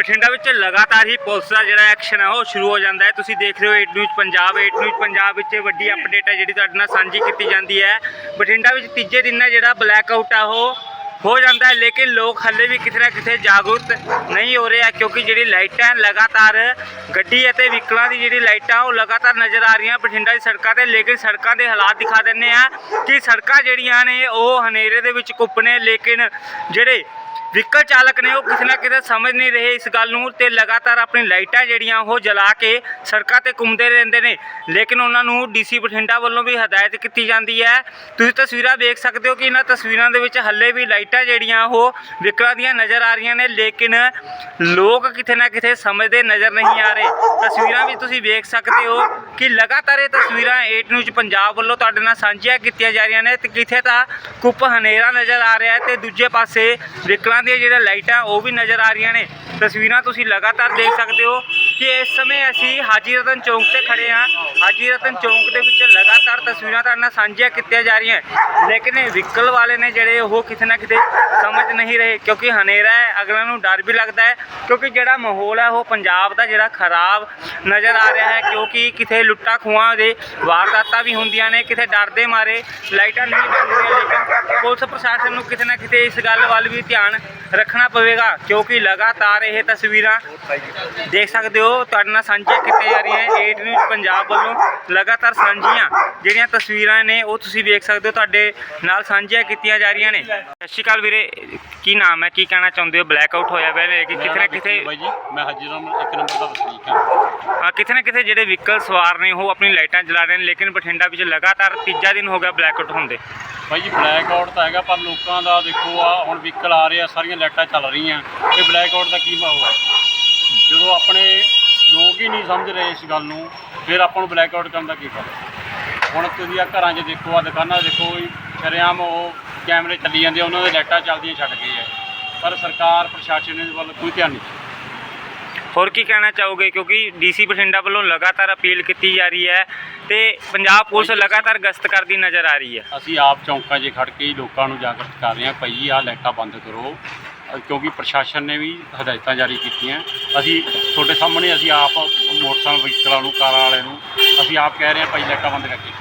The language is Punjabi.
ਬਠਿੰਡਾ ਵਿੱਚ ਲਗਾਤਾਰ ਹੀ ਪੁਲਿਸ ਦਾ ਜਿਹੜਾ ਐਕਸ਼ਨ ਹੈ ਉਹ ਸ਼ੁਰੂ ਹੋ ਜਾਂਦਾ ਹੈ। ਤੁਸੀਂ ਦੇਖ ਰਹੇ ਹੋ 8 ਨਿਊਜ਼ ਪੰਜਾਬ 8 ਨਿਊਜ਼ ਪੰਜਾਬ ਵਿੱਚ ਵੱਡੀ ਅਪਡੇਟ ਹੈ ਜਿਹੜੀ ਤੁਹਾਡੇ ਨਾਲ ਸਾਂਝੀ ਕੀਤੀ ਜਾਂਦੀ ਹੈ। ਬਠਿੰਡਾ ਵਿੱਚ ਤੀਜੇ ਦਿਨ ਜਿਹੜਾ ਬਲੈਕ ਆਊਟ ਆ, ਉਹ ਹੋ ਜਾਂਦਾ ਹੈ, ਲੇਕਿਨ ਲੋਕ ਹੱਲੇ ਵੀ ਕਿਤੇ ਨਾ ਕਿਤੇ ਜਾਗਰੂਕ ਨਹੀਂ ਹੋ ਰਹੇ ਆ, ਕਿਉਂਕਿ ਜਿਹੜੀ ਲਾਈਟਾਂ ਲਗਾਤਾਰ ਗੱਡੀ ਅਤੇ ਵਹੀਕਲਾਂ ਦੀ ਜਿਹੜੀ ਲਾਈਟਾਂ, ਉਹ ਲਗਾਤਾਰ ਨਜ਼ਰ ਆ ਰਹੀਆਂ ਬਠਿੰਡਾ ਦੀ ਸੜਕਾਂ ਤੇ। ਲੇਕਿਨ ਸੜਕਾਂ ਦੇ ਹਾਲਾਤ ਦਿਖਾ ਦਿੰਨੇ ਆ ਕਿ ਸੜਕਾਂ ਜਿਹੜੀਆਂ ਨੇ, ਉਹ ਹਨੇਰੇ ਦੇ ਵਿੱਚ ਕੁੱਪਣੇ ਲੇਕਿਨ ਜਿਹੜੇ ਵਹੀਕਲ ਚਾਲਕ ਨੇ ਉਹ ਕਿਸੇ ਨਾ ਕਿਤੇ ਸਮਝ ਨਹੀਂ ਰਹੇ ਇਸ ਗੱਲ ਨੂੰ ਤੇ ਲਗਾਤਾਰ ਆਪਣੀ ਲਾਈਟਾਂ ਜਿਹੜੀਆਂ ਉਹ ਜਲਾ ਕੇ ਸੜਕਾਂ ਤੇ ਘੁੰਮਦੇ ਰਹਿੰਦੇ ਨੇ। ਲੇਕਿਨ ਉਹਨਾਂ ਨੂੰ ਡੀਸੀ ਬਠਿੰਡਾ ਵੱਲੋਂ ਵੀ ਹਦਾਇਤ ਕੀਤੀ ਜਾਂਦੀ ਹੈ। ਤੁਸੀਂ ਤਸਵੀਰਾਂ ਦੇਖ ਸਕਦੇ ਹੋ ਕਿ ਇਹਨਾਂ ਤਸਵੀਰਾਂ ਦੇ ਵਿੱਚ ਹੱਲੇ ਵੀ ਲਾਈਟਾਂ ਜਿਹੜੀਆਂ ਉਹ ਵਹੀਕਲਾਂ ਦੀਆਂ ਨਜ਼ਰ ਆ ਰਹੀਆਂ ਨੇ, ਲੇਕਿਨ ਲੋਕ ਕਿਤੇ ਨਾ ਕਿਤੇ ਸਮਝਦੇ ਨਜ਼ਰ ਨਹੀਂ ਆ ਰਹੇ। ਤਸਵੀਰਾਂ ਵੀ ਤੁਸੀਂ ਵੇਖ ਸਕਦੇ ਹੋ ਕਿ ਲਗਾਤਾਰ ਇਹ ਤਸਵੀਰਾਂ 8 ਨਿਊਜ਼ ਪੰਜਾਬ ਵੱਲੋਂ ਤੁਹਾਡੇ ਨਾਲ ਸਾਂਝੀਆਂ ਕੀਤੀਆਂ ਜਾ ਰਹੀਆਂ ਨੇ ਤੇ ਕਿਥੇ ਤਾਂ ਕੁੱਪ ਹਨੇਰਾ ਨਜ਼ਰ ਆ ਰਿਹਾ ਹੈ ਤੇ ਦੂਜੇ ਪਾਸੇ ਵਹੀਕਲਾਂ ਦੀਆਂ ਜਿਹੜੀਆਂ ਲਾਈਟਾਂ ਉਹ ਵੀ ਨਜ਼ਰ ਆ ਰਹੀਆਂ ਨੇ। ਤਸਵੀਰਾਂ ਤੁਸੀਂ ਲਗਾਤਾਰ ਦੇਖ ਸਕਦੇ ਹੋ ਕਿ ਇਸ ਸਮੇਂ ਅਸੀਂ ਹਾਜੀ ਰਤਨ ਚੌਂਕ ਤੇ ਖੜੇ ਹਾਂ। ਹਾਜੀ ਰਤਨ ਚੌਂਕ ਦੇ ਵਿੱਚ ਲਗਾਤਾਰ ਤਸਵੀਰਾਂ ਤੁਹਾਡੇ ਨਾਲ ਸਾਂਝੀਆਂ ਕੀਤੀਆਂ ਜਾ ਰਹੀਆਂ ਲੇਕਿਨ ਇਹ ਵਹੀਕਲ ਵਾਲੇ ਨੇ ਜਿਹੜੇ ਉਹ ਕਿਤੇ ਨਾ ਕਿਤੇ ਸਮਝ ਨਹੀਂ ਰਹੇ, ਕਿਉਂਕਿ ਹਨੇਰਾ ਹੈ ਅਗਲਾਂ ਨੂੰ ਡਰ ਵੀ ਲੱਗਦਾ ਹੈ, ਕਿਉਂਕਿ ਜਿਹੜਾ ਮਾਹੌਲ ਹੈ ਉਹ ਪੰਜਾਬ ਦਾ ਜਿਹੜਾ ਖਰਾਬ ਨਜ਼ਰ ਆ ਰਿਹਾ ਹੈ, ਕਿਉਂਕਿ ਕਿਤੇ ਲੁੱਟਾਂ ਖੋਹਾਂ ਦੇ ਵਾਰਦਾਤਾਂ ਵੀ ਹੁੰਦੀਆਂ ਨੇ ਕਿਤੇ ਡਰ ਦੇ ਮਾਰੇ ਲਾਈਟਾਂ ਨਹੀਂ ਬੰਦੀਆਂ ਲੇਕਿਨ ਪੁਲਿਸ ਪ੍ਰਸ਼ਾਸਨ ਨੂੰ ਕਿਤੇ ਨਾ ਕਿਤੇ ਇਸ ਗੱਲ ਵੱਲ ਵੀ ਧਿਆਨ ਰੱਖਣਾ ਪਵੇਗਾ ਕਿਉਂਕਿ ਲਗਾਤਾਰ ਇਹ ਤਸਵੀਰਾਂ ਦੇਖ ਸਕਦੇ ਹੋ ਤੁਹਾਡੇ ਨਾਲ ਸਾਂਝੀਆਂ ਕੀਤੀਆਂ ਜਾ ਰਹੀਆਂ 8 ਨਿਊਜ਼ ਪੰਜਾਬ ਵੱਲੋਂ ਲਗਾਤਾਰ ਸਾਂਝੀਆਂ ਜਿਹੜੀਆਂ ਤਸਵੀਰਾਂ ਨੇ ਉਹ ਤੁਸੀਂ ਵੇਖ ਸਕਦੇ ਹੋ ਤੁਹਾਡੇ ਨਾਲ ਸਾਂਝੀਆਂ ਕੀਤੀਆਂ ਜਾ ਰਹੀਆਂ ਨੇ। ਸਤਿ ਸ਼੍ਰੀ ਅਕਾਲ ਵੀਰੇ ਕੀ ਨਾਮ ਹੈ ਕੀ ਕਹਿਣਾ ਚਾਹੁੰਦੇ ਹੋ? ਬਲੈਕ ਆਊਟ ਹੋਇਆ ਪਿਆ ਲੇਕਿਨ ਕਿਤੇ ਨਾ ਕਿਤੇ ਬਾਈ ਜੀ ਮੈਂ ਹਾਜੀ ਰਾਮ ਇੱਕ ਨੰਬਰ ਦਾ ਵਸਨੀਕ ਹਾਂ। ਅ, ਕਿਤੇ ਨਾ ਕਿਤੇ ਜਿਹੜੇ ਵਹੀਕਲ ਸਵਾਰ ਨੇ ਉਹ ਆਪਣੀ ਲਾਈਟਾਂ ਜਲਾ ਰਹੇ ਨੇ ਲੇਕਿਨ ਬਠਿੰਡਾ ਵਿੱਚ ਲਗਾਤਾਰ ਤੀਜਾ ਦਿਨ ਹੋ ਗਿਆ ਬਲੈਕ ਆਊਟ ਹੁੰਦੇ ਬਾਈ ਜੀ ਬਲੈਕ ਆਊਟ ਤਾਂ ਹੈਗਾ ਪਰ ਲੋਕਾਂ ਦਾ ਦੇਖੋ ਆ ਹੁਣ ਵਹੀਕਲ ਆ ਰਹੇ ਆ ਸਾਰੀਆਂ ਲਾਈਟਾਂ ਚੱਲ ਰਹੀਆਂ ਇਹ ਬਲੈਕ ਆਊਟ ਦਾ ਕੀ ਭਾਵ ਹੈ ਜਦੋਂ ਆਪਣੇ ਲੋਕ ਹੀ ਨਹੀਂ ਸਮਝ ਰਹੇ ਇਸ ਗੱਲ ਨੂੰ ਫਿਰ ਆਪਾਂ ਨੂੰ ਬਲੈਕ ਆਊਟ ਕਰਨ ਦਾ ਕੀ ਫਾਇਦਾ? ਹੁਣ ਤੁਸੀਂ ਆ ਘਰਾਂ 'ਚ ਦੇਖੋ ਆ ਦੁਕਾਨਾਂ 'ਚ ਦੇਖੋ ਸ਼ਰੇਆਮ ਉਹ ਕੈਮਰੇ ਚੱਲੀ ਜਾਂਦੇ ਆ, ਉਹਨਾਂ ਦੇ ਲਾਈਟਾਂ ਚੱਲਦੀਆਂ ਛੱਡ ਗਏ ਆ। ਪਰ ਸਰਕਾਰ ਪ੍ਰਸ਼ਾਸਨ ਦੇ ਵੱਲ ਕੋਈ ਧਿਆਨ ਨਹੀਂ ਹੋਰ ਕੀ ਕਹਿਣਾ ਚਾਹੋਗੇ? ਕਿਉਂਕਿ ਡੀਸੀ ਬਠਿੰਡਾ ਵੱਲੋਂ ਲਗਾਤਾਰ ਅਪੀਲ ਕੀਤੀ ਜਾ ਰਹੀ ਹੈ ਤੇ ਪੰਜਾਬ ਪੁਲਿਸ ਲਗਾਤਾਰ ਗਸ਼ਤ ਕਰਦੀ ਨਜ਼ਰ ਆ ਰਹੀ ਹੈ। ਅਸੀਂ ਆਪ ਚੌਂਕਾਂ 'ਚ ਖੜ ਕੇ ਹੀ ਲੋਕਾਂ ਨੂੰ ਜਾਗਰਤ ਕਰ ਰਹੇ ਹਾਂ ਭਈ ਆਹ ਲਾਈਟਾਂ ਬੰਦ ਕਰੋ। ਕਿਉਂਕਿ ਪ੍ਰਸ਼ਾਸਨ ਨੇ ਵੀ ਹਦਾਇਤਾਂ ਜਾਰੀ ਕੀਤੀਆਂ। ਅਸੀਂ, ਤੁਹਾਡੇ ਸਾਹਮਣੇ ਅਸੀਂ ਆਪ ਮੋਟਰਸਾਈਕਲ ਵਹੀਕਲਾਂ ਨੂੰ, ਕਾਰਾਂ ਵਾਲਿਆਂ ਨੂੰ ਅਸੀਂ ਆਪ ਕਹਿ ਰਹੇ ਹਾਂ, ਭਾਈ, ਲਾਈਟਾਂ ਬੰਦ ਕਰਕੇ।